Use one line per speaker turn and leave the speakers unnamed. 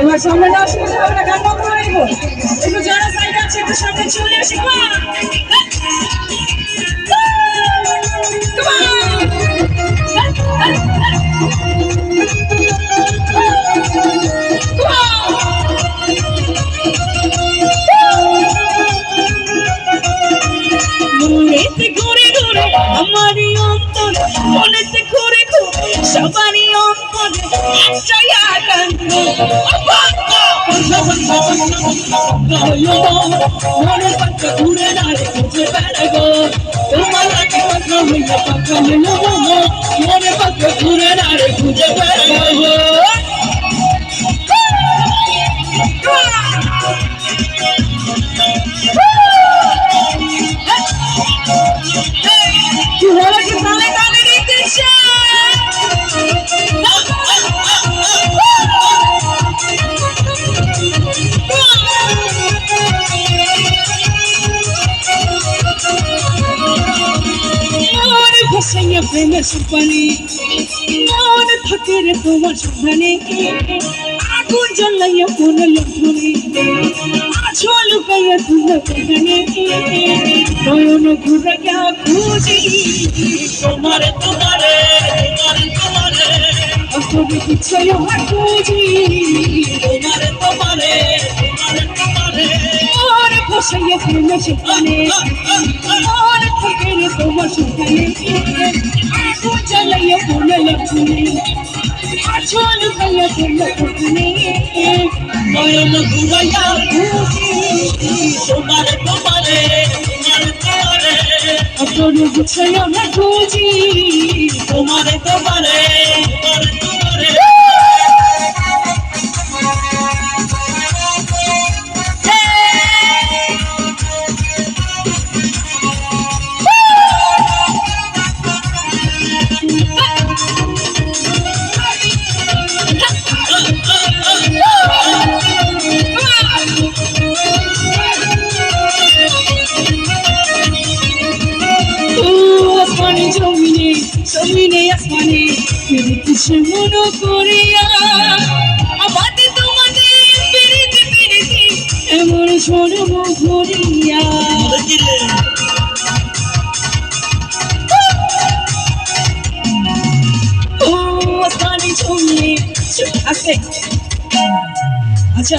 এবার সামনে না হবে না গান বন্ধ করে দিব। একটু যারা সাইড আছে, একটু সামনে চলে আসি। আমারই অন্তর, মনেতে ঘুরে ঘুরে, সবারই অন্তর। মনে পাত্র ঘুরে দাঁড়ে খুঁজে বেড়াগো তোমার লাগে পাত্র হইলে পাত্র হইল মনে পাত্র প্রেমের সুপানি মন থাকে রে তোমার সন্ধানে আগুন জ্বালাইয়া কোন লক্ষণে আছো লুকাইয়া তুলা প্রেমে নয়ন ঘুরাইয়া খুঁজি। তোমারে তোমারে তোমারে তোমারে। আসলে খুঁজি তোমারে তোমারে তোমারে তোমারে। প্রেমের সুপানি মন থাকে রে তোমার সন্ধানে আছো লুকাইয়া তুলা প্রেমে নয়ন ঘুরাইয়া খুঁজি তোমারে তোমারে তোমারে তোমারে খুঁজি। তোমারে তোমারে তোমারে জমিনে আসমানে ফিরিতেছে মন করিয়া আবাদে তোমাদের ফিরিতে ফিরিতে এমন সরব আছে আচ্ছা